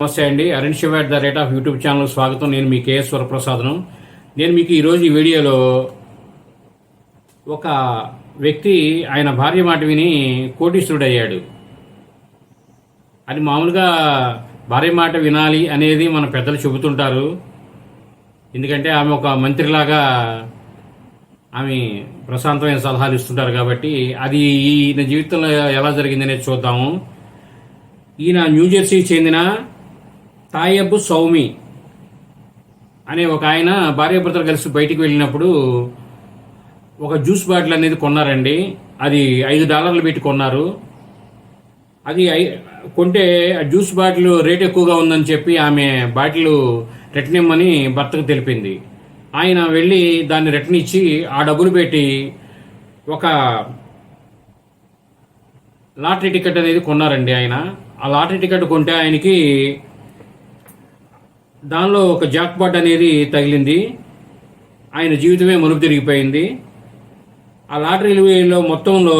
నమస్తే అండి. Arun Siva at the rate of YouTube channel స్వాగతం. నేను మీ కేఎస్ వరప్రసాద్ను. నేను మీకు ఈరోజు ఈ వీడియోలో ఒక వ్యక్తి ఆయన భార్య మాట విని కోటీశ్వరుడయ్యాడు. అది మామూలుగా భార్య మాట వినాలి అనేది మన పెద్దలు చెబుతుంటారు. ఎందుకంటే ఆమె ఒక మంత్రిలాగా ఆమె ప్రశాంతమైన సలహాలు ఇస్తుంటారు కాబట్టి అది ఈయన జీవితంలో ఎలా జరిగిందనేది చూద్దాము. ఈయన న్యూజెర్సీకి చెందిన తాయబ్బు సౌమి అనే ఒక ఆయన భార్య భర్తలు కలిసి బయటికి వెళ్ళినప్పుడు ఒక జ్యూస్ బాటిల్ అనేది కొన్నారండి. అది ఐదు డాలర్లు పెట్టి కొన్నారు. అది ఐ- కొంటే ఆ జ్యూస్ బాటిల్ రేట్ ఎక్కువగా ఉందని చెప్పి ఆమె బాటిల్ రిటర్న్ ఇమ్మని భర్తకు తెలిపింది. ఆయన వెళ్ళి దాన్ని రిటర్న్ ఇచ్చి ఆ డబ్బులు పెట్టి ఒక లాటరీ టికెట్ అనేది కొన్నారండి ఆయన. ఆ లాటరీ టికెట్ కొంటే ఆయనకి దానిలో ఒక జాక్పాట్ అనేది తగిలింది. ఆయన జీవితమే మలుపు తిరిగిపోయింది. ఆ లాటరీలో మొత్తంలో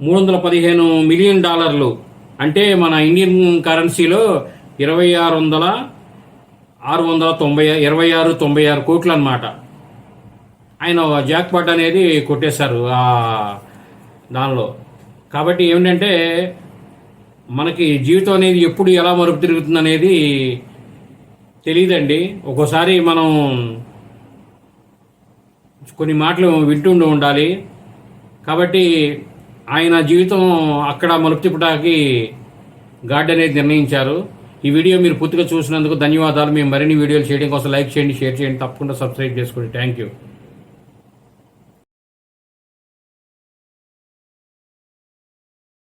మూడు వందల పదిహేను మిలియన్ డాలర్లు అంటే మన ఇండియన్ కరెన్సీలో ఇరవై ఆరు వందల ఆరు వందల తొంభై ఇరవై ఆరు తొంభై ఆరు కోట్లు అనమాట ఆయన జాక్పాట్ అనేది కొట్టేశారు ఆ దానిలో. కాబట్టి ఏమిటంటే మనకి జీవితం అనేది ఎప్పుడు ఎలా మరుపు తిరుగుతుంది అనేది తెలియదండి ఒక్కోసారి మనం కొన్ని మాటలు వింటుండి ఉండాలి. కాబట్టి ఆయన జీవితం అక్కడ మలుపు తిప్పడానికి గాడ్ అనేది నిర్ణయించారు. ఈ వీడియో మీరు పూర్తిగా చూసినందుకు ధన్యవాదాలు. మేము మరిన్ని వీడియోలు చేయడం కోసం లైక్ చేయండి షేర్ చేయండి తప్పకుండా సబ్స్క్రైబ్ చేసుకోండి. Thank you.